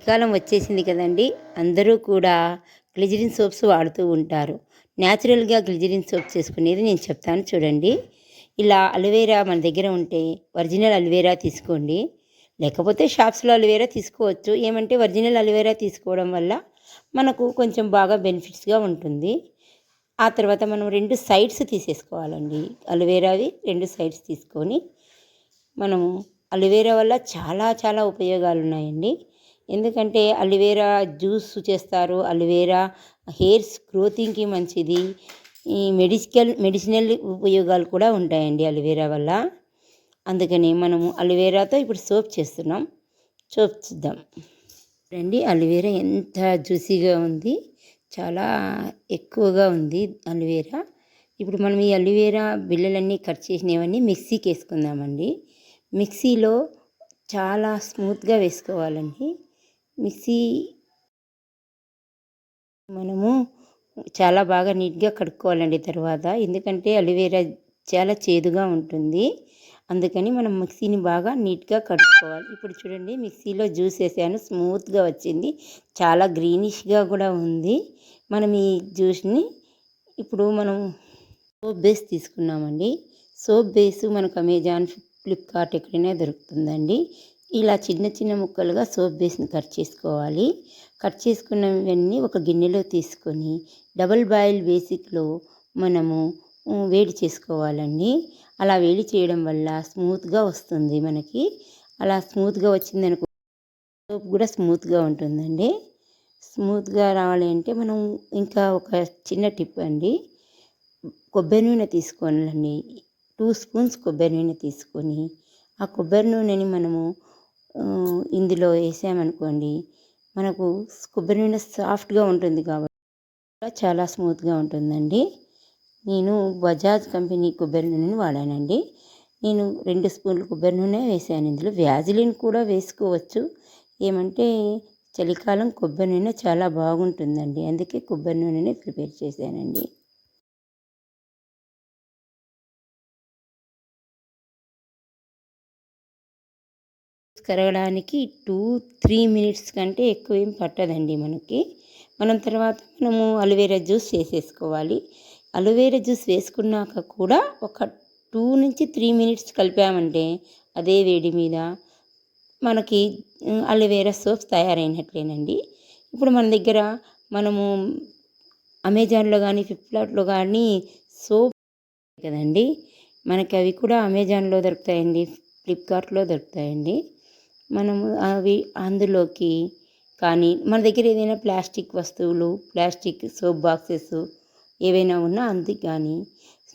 కాలం వచ్చేసింది కదండి. అందరూ కూడా గ్లిజరిన్ సోప్స్ వాడుతూ ఉంటారు. న్యాచురల్గా గ్లిజరిన్ సోప్ చేసుకునేది నేను చెప్తాను చూడండి. ఇలా అలోవేరా మన దగ్గర ఉంటే ఒరిజినల్ అలోవేరా తీసుకోండి. లేకపోతే షాప్స్లో అలోవేరా తీసుకోవచ్చు. ఏమంటే ఒరిజినల్ అలోవేరా తీసుకోవడం వల్ల మనకు కొంచెం బాగా బెనిఫిట్స్గా ఉంటుంది. ఆ తర్వాత మనం రెండు సైడ్స్ తీసేసుకోవాలండి. అలోవేరావి రెండు సైడ్స్ తీసుకొని మనము అలోవేరా వల్ల చాలా చాలా ఉపయోగాలు ఉన్నాయండి ఎందుకంటే అలోవేరా జ్యూస్ చేస్తారు. అలోవేరా హెయిర్స్ గ్రోతింగ్కి మంచిది. ఈ మెడిసికల్ మెడిసినల్ ఉపయోగాలు కూడా ఉంటాయండి అలోవేరా వల్ల. అందుకని మనము అలోవేరాతో ఇప్పుడు సోప్ చేస్తున్నాం. సోప్ చూద్దాం. రండి అలోవేరా ఎంత జ్యూసీగా ఉంది. చాలా ఎక్కువగా ఉంది అలోవేరా. ఇప్పుడు మనం ఈ అలోవేరా బిళ్ళలన్నీ కట్ చేసినవన్నీ మిక్సీకి వేసుకుందామండి. మిక్సీలో చాలా స్మూత్గా వేసుకోవాలండి. మిక్సీ మనము చాలా బాగా నీట్గా కడుక్కోవాలండి తర్వాత. ఎందుకంటే అలోవేరా చాలా చేదుగా ఉంటుంది. అందుకని మనం మిక్సీని బాగా నీట్గా కడుక్కోవాలి. ఇప్పుడు చూడండి మిక్సీలో జ్యూస్ వేసాను. స్మూత్గా వచ్చింది. చాలా గ్రీనిష్గా కూడా ఉంది. మనం ఈ జ్యూస్ని ఇప్పుడు మనం సోప్ బేస్ తీసుకున్నామండి. సోప్ బేస్ మనకు అమెజాన్ ఫ్లిప్కార్ట్ ఎక్కడైనా దొరుకుతుందండి. ఇలా చిన్న చిన్న ముక్కలుగా సోప్ బేస్ని కట్ చేసుకోవాలి. కట్ చేసుకున్నవన్నీ ఒక గిన్నెలో తీసుకొని డబల్ బాయిల్ బేసిక్లో మనము వేడి చేసుకోవాలండి. అలా వేడి చేయడం వల్ల స్మూత్గా వస్తుంది మనకి. అలా స్మూత్గా వచ్చిందనుకో సోప్ కూడా స్మూత్గా ఉంటుందండి. స్మూత్గా రావాలి అంటే మనం ఇంకా ఒక చిన్న టిప్ అండి. కొబ్బరి నూనె తీసుకోవాలండి. టూ స్పూన్స్ కొబ్బరి నూనె తీసుకొని ఆ కొబ్బరి నూనెని మనము ఇందులో వేసామనుకోండి మనకు కొబ్బరి నూనె సాఫ్ట్గా ఉంటుంది కాబట్టి చాలా స్మూత్గా ఉంటుందండి. నేను బజాజ్ కంపెనీ కొబ్బరి నూనెని వాడానండి. నేను రెండు స్పూన్లు కొబ్బరి నూనె వేసాను. ఇందులో వ్యాజిలిన్ కూడా వేసుకోవచ్చు. ఏమంటే చలికాలం కొబ్బరి నూనె చాలా బాగుంటుందండి. అందుకే కొబ్బరి నూనెని ప్రిపేర్ చేశానండి. కరగడానికి టూ త్రీ మినిట్స్ కంటే ఎక్కువ ఏం పట్టదండి మనకి. మనం తర్వాత మనము అలోవేరా జ్యూస్ వేసేసుకోవాలి. అలోవేరా జ్యూస్ వేసుకున్నాక కూడా ఒక టూ నుంచి త్రీ మినిట్స్ కలిపామంటే అదే వేడి మీద మనకి అలోవేరా సోప్స్ తయారైనట్లేనండి. ఇప్పుడు మన దగ్గర మనము అమెజాన్లో కానీ ఫ్లిప్కార్ట్లో కానీ సోప్ కదండి మనకి అవి కూడా అమెజాన్లో దొరుకుతాయండి ఫ్లిప్కార్ట్లో దొరుకుతాయండి. మనము అవి అందులోకి కానీ మన దగ్గర ఏదైనా ప్లాస్టిక్ వస్తువులు ప్లాస్టిక్ సోప్ బాక్సెస్ ఏవైనా ఉన్నా అందుకు కానీ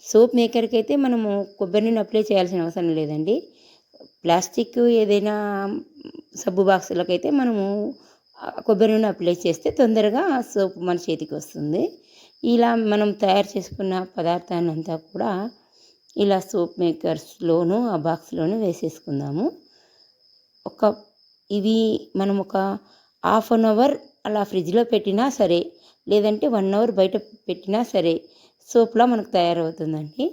సోప్ మేకర్కి అయితే మనము కొబ్బరి నూనె అప్లై చేయాల్సిన అవసరం లేదండి. ప్లాస్టిక్ ఏదైనా సబ్బు బాక్సులకైతే మనము కొబ్బరి నూనె అప్లై చేస్తే తొందరగా సోప్ మన చేతికి వస్తుంది. ఇలా మనం తయారు చేసుకున్న పదార్థాన్ని అంతా కూడా ఇలా సోప్ మేకర్స్లోను ఆ బాక్స్లోను వేసేసుకుందాము. ఒక ఇవి మనం ఒక హాఫ్ అన్ అవర్ అలా ఫ్రిడ్జ్లో పెట్టినా సరే లేదంటే వన్ అవర్ బయట పెట్టినా సరే సోప్లా మనకు తయారవుతుందండి.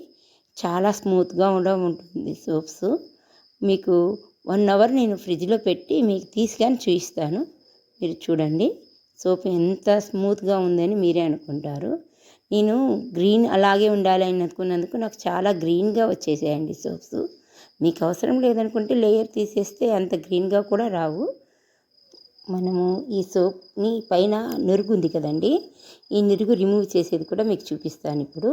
చాలా స్మూత్గా ఉండడం ఉంటుంది సోప్స్. మీకు వన్ అవర్ నేను ఫ్రిడ్జ్లో పెట్టి మీకు తీసుకొని చూపిస్తాను. మీరు చూడండి. సోప్ ఎంత స్మూత్గా ఉందని మీరే అనుకుంటారు. నేను గ్రీన్ అలాగే ఉండాలి అని అనుకున్నందుకు నాకు చాలా గ్రీన్గా వచ్చేసాయండి సోప్స్. మీకు అవసరం లేదనుకుంటే లేయర్ తీసేస్తే అంత గ్రీన్గా కూడా రావు. మనము ఈ సోప్ని పైన నురుగు ఉంది కదండి ఈ నురుగు రిమూవ్ చేసేది కూడా మీకు చూపిస్తాను ఇప్పుడు.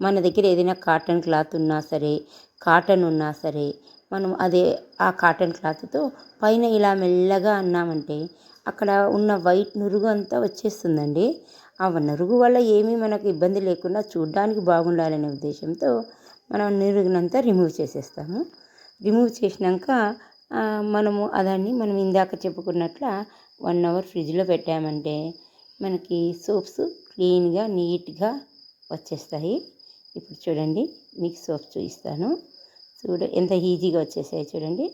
మన దగ్గర ఏదైనా కాటన్ క్లాత్ ఉన్నా సరే కాటన్ ఉన్నా సరే మనం అదే ఆ కాటన్ క్లాత్తో పైన ఇలా మెల్లగా అన్నామంటే అక్కడ ఉన్న వైట్ నురుగు అంతా వచ్చేస్తుందండి. ఆ నురుగు వల్ల ఏమీ మనకు ఇబ్బంది లేకుండా చూడడానికి బాగుండాలనే ఉద్దేశంతో మనం నురుగునంతా రిమూవ్ చేసేస్తాము. రిమూవ్ చేసినాక మనము అదాన్ని మనం ఇందాక చెప్పుకున్నట్ల వన్ అవర్ ఫ్రిడ్జ్లో పెట్టామంటే మనకి సోప్స్ క్లీన్గా నీట్గా వచ్చేస్తాయి. ఇప్పుడు చూడండి మీకు సోప్స్ చూపిస్తాను. చూడ ఎంత ఈజీగా వచ్చేసాయి చూడండి.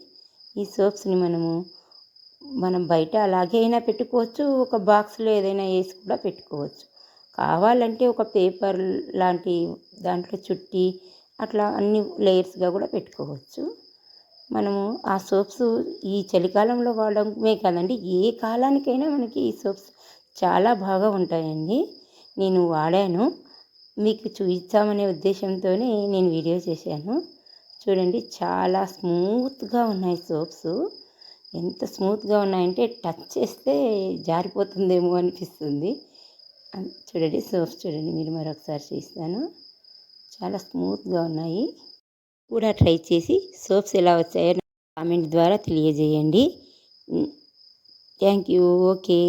ఈ సోప్స్ని మనము మనం బయట అలాగే అయినా పెట్టుకోవచ్చు ఒక బాక్స్లో ఏదైనా వేసి కూడా పెట్టుకోవచ్చు. కావాలంటే ఒక పేపర్ లాంటి దాంట్లో చుట్టి అట్లా అన్ని లేయర్స్గా కూడా పెట్టుకోవచ్చు. మనము ఆ సోప్స్ ఈ చలికాలంలో వాడడమే కాదండి ఏ కాలానికైనా మనకి ఈ సోప్స్ చాలా బాగా ఉంటాయండి. నేను వాడాను. మీకు చూపించామనే ఉద్దేశంతోనే నేను వీడియో చేశాను. చూడండి చాలా స్మూత్గా ఉన్నాయి సోప్స్. ఎంత స్మూత్గా ఉన్నాయంటే టచ్ చేస్తే జారిపోతుందేమో అనిపిస్తుంది. చూడండి సోప్స్ చూడండి మీరు మరొకసారి చూస్తాను చాలా స్మూత్గా ఉన్నాయి. కూడా ట్రై చేసి సోప్స్ ఎలా వచ్చాయో కామెంట్ ద్వారా తెలియజేయండి. Thank you. ఓకే.